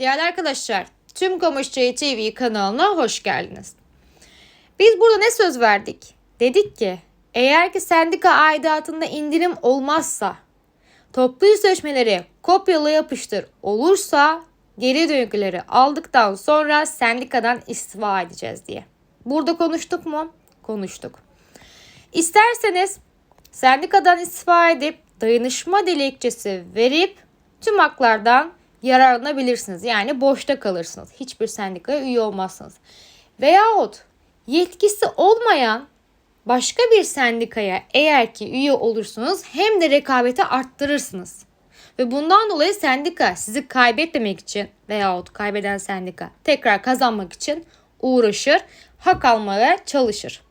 Değerli arkadaşlar, Tüm Kamışçı TV kanalına hoş geldiniz. Biz burada ne söz verdik? Dedik ki eğer ki sendika aidatında indirim olmazsa, toplu sözleşmeleri kopyala yapıştır olursa geri dönükleri aldıktan sonra sendikadan istifa edeceğiz diye. Burada konuştuk mu? Konuştuk. İsterseniz sendikadan istifa edip dayanışma dilekçesi verip tüm haklardan yararlanabilirsiniz. Yani boşta kalırsınız. Hiçbir sendikaya üye olmazsınız. Veyahut yetkisi olmayan başka bir sendikaya eğer ki üye olursunuz hem de rekabeti arttırırsınız. Ve bundan dolayı sendika sizi kaybetmemek için veyahut kaybeden sendika tekrar kazanmak için uğraşır, hak almaya çalışır.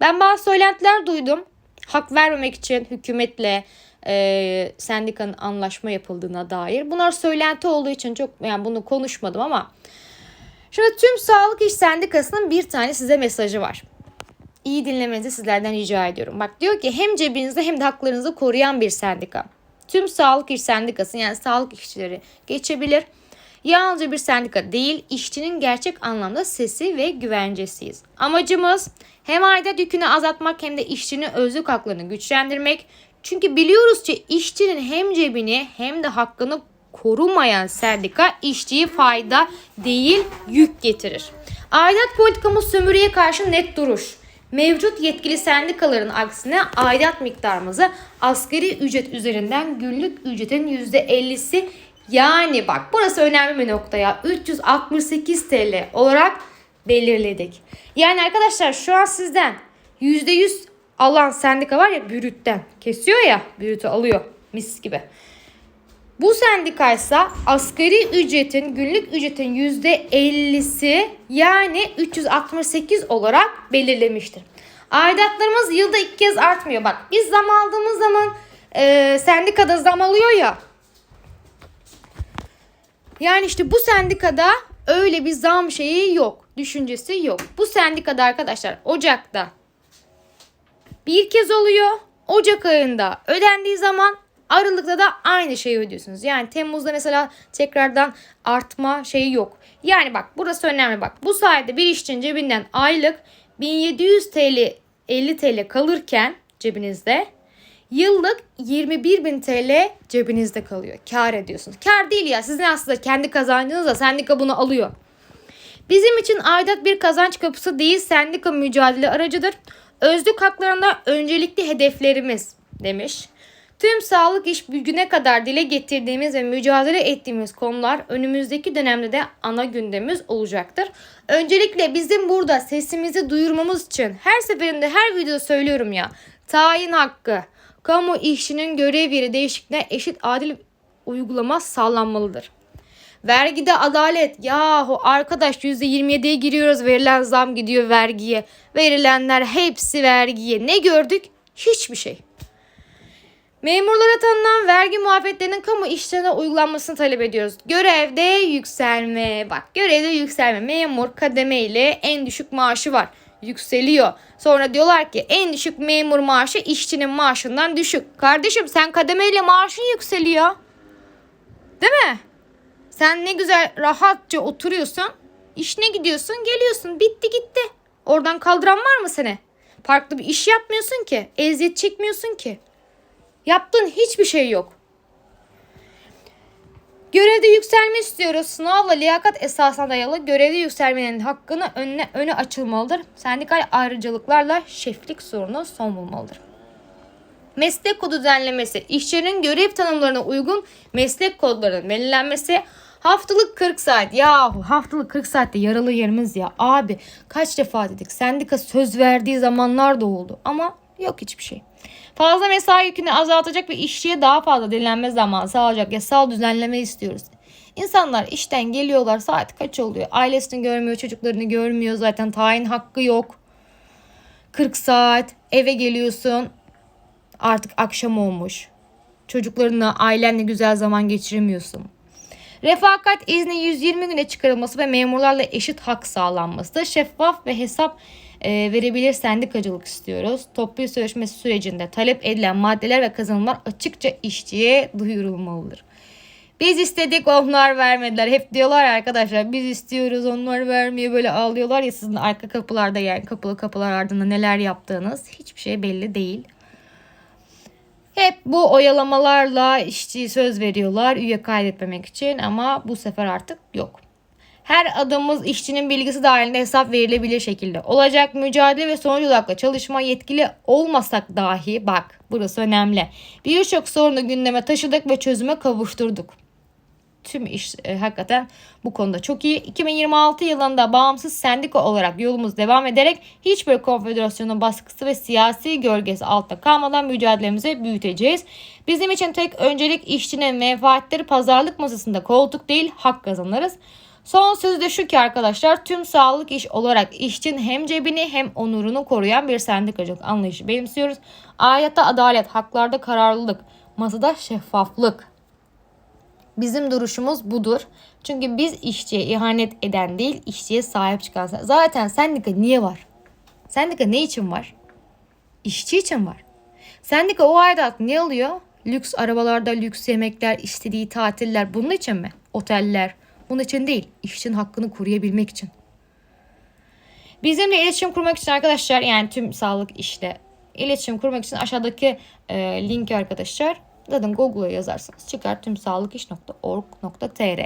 Ben bazı söylentiler duydum. Hak vermemek için hükümetle e, sendikanın anlaşma yapıldığına dair. Bunlar söylenti olduğu için çok yani bunu konuşmadım ama Şimdi tüm Sağlık İş Sendikası'nın bir tane size mesajı var. İyi dinlemenizi sizlerden rica ediyorum. Bak diyor ki hem cebinizde hem de haklarınızı koruyan bir sendika. Tüm Sağlık İş Sendikası yani sağlık işçileri geçebilir. Yalnızca bir sendika değil, işçinin gerçek anlamda sesi ve güvencesiyiz. Amacımız hem aidat yükünü azaltmak hem de işçinin özlük haklarını güçlendirmek. Çünkü biliyoruz ki işçinin hem cebini hem de hakkını korumayan sendika işçiye fayda değil yük getirir. Aidat politikamız sömürüye karşı net duruş. Mevcut yetkili sendikaların aksine aidat miktarımızı asgari ücret üzerinden günlük ücretin %50'si yani bak burası önemli bir nokta ya 368 TL olarak belirledik. Yani arkadaşlar şu an sizden %100 alan sendika var ya bürütten kesiyor ya bürütü alıyor mis gibi. Bu sendikaysa asgari ücretin günlük ücretin %50'si yani 368 olarak belirlemiştir. Aidatlarımız yılda iki kez artmıyor. Bak biz zam aldığımız zaman e, sendikada zam alıyor ya. Yani işte bu sendikada öyle bir zam şeyi yok. Düşüncesi yok. Bu sendikada arkadaşlar Ocak'ta bir kez oluyor. Ocak ayında ödendiği zaman Aralıkta da aynı şeyi ödüyorsunuz. Yani Temmuz'da mesela tekrardan artma şeyi yok. Yani bak burası önemli bak. Bu sayede bir işçinin cebinden aylık 1700 TL 50 TL kalırken cebinizde yıllık 21.000 TL cebinizde kalıyor. Kar ediyorsunuz. Kar değil ya sizin aslında kendi kazancınız da sendika bunu alıyor. Bizim için aidat bir kazanç kapısı değil sendika mücadele aracıdır. Özlük haklarında öncelikli hedeflerimiz demiş. Tüm sağlık iş güne kadar dile getirdiğimiz ve mücadele ettiğimiz konular önümüzdeki dönemde de ana gündemimiz olacaktır. Öncelikle bizim burada sesimizi duyurmamız için her seferinde her videoda söylüyorum ya. Tayin hakkı, kamu işçinin görev yeri değişikliğine eşit adil uygulama sağlanmalıdır. Vergide adalet. Yahu arkadaş %27'ye giriyoruz verilen zam gidiyor vergiye. Verilenler hepsi vergiye. Ne gördük? Hiçbir şey. Memurlara tanınan vergi muafiyetlerinin kamu işlerine uygulanmasını talep ediyoruz. Görevde yükselme. Bak görevde yükselme. Memur kademe ile en düşük maaşı var. Yükseliyor. Sonra diyorlar ki en düşük memur maaşı işçinin maaşından düşük. Kardeşim sen kademeyle maaşın yükseliyor. Değil mi? Sen ne güzel rahatça oturuyorsun. İşine gidiyorsun geliyorsun. Bitti gitti. Oradan kaldıran var mı seni? Farklı bir iş yapmıyorsun ki. Eziyet çekmiyorsun ki. Yaptığın hiçbir şey yok. Görevde yükselme istiyoruz. Sınavla liyakat esasına dayalı görevde yükselmenin hakkını önüne öne açılmalıdır. Sendikal ayrıcalıklarla şeflik sorunu son bulmalıdır. Meslek kodu düzenlemesi, işçinin görev tanımlarına uygun meslek kodlarının belirlenmesi, haftalık 40 saat. Yahu haftalık 40 saatte yaralı yerimiz ya. Abi kaç defa dedik sendika söz verdiği zamanlar da oldu ama yok hiçbir şey. Fazla mesai yükünü azaltacak ve işçiye daha fazla dinlenme zamanı sağlayacak yasal düzenleme istiyoruz. İnsanlar işten geliyorlar saat kaç oluyor? Ailesini görmüyor, çocuklarını görmüyor zaten tayin hakkı yok. 40 saat eve geliyorsun artık akşam olmuş. Çocuklarınla ailenle güzel zaman geçiremiyorsun. Refakat izni 120 güne çıkarılması ve memurlarla eşit hak sağlanması, şeffaf ve hesap e, verebilir sendikacılık istiyoruz. Toplu sözleşmesi sürecinde talep edilen maddeler ve kazanımlar açıkça işçiye duyurulmalıdır. Biz istedik onlar vermediler. Hep diyorlar arkadaşlar biz istiyoruz onlar vermiyor böyle ağlıyorlar ya sizin arka kapılarda yani kapılı kapılar ardında neler yaptığınız hiçbir şey belli değil. Hep bu oyalamalarla işçi söz veriyorlar üye kaydetmemek için ama bu sefer artık yok. Her adımımız işçinin bilgisi dahilinde hesap verilebilir şekilde olacak. Mücadele ve sonuç odaklı çalışma yetkili olmasak dahi bak burası önemli. Birçok sorunu gündeme taşıdık ve çözüme kavuşturduk. Tüm iş e, hakikaten bu konuda çok iyi. 2026 yılında bağımsız sendika olarak yolumuz devam ederek hiçbir konfederasyonun baskısı ve siyasi gölgesi altta kalmadan mücadelemizi büyüteceğiz. Bizim için tek öncelik işçinin menfaatleri pazarlık masasında koltuk değil hak kazanırız. Son söz de şu ki arkadaşlar tüm sağlık iş olarak işçinin hem cebini hem onurunu koruyan bir sendikacılık anlayışı benimsiyoruz. Ayrıca adalet, haklarda kararlılık, masada şeffaflık. Bizim duruşumuz budur. Çünkü biz işçiye ihanet eden değil, işçiye sahip çıkan. Zaten sendika niye var? Sendika ne için var? İşçi için var. Sendika o aidat ne alıyor? Lüks arabalarda lüks yemekler, istediği tatiller bunun için mi? Oteller. Bunun için değil. İşçinin hakkını koruyabilmek için. Bizimle iletişim kurmak için arkadaşlar yani tüm sağlık işte iletişim kurmak için aşağıdaki e, linki arkadaşlar zaten Google'a yazarsanız çıkar tüm sağlık iş.org.tr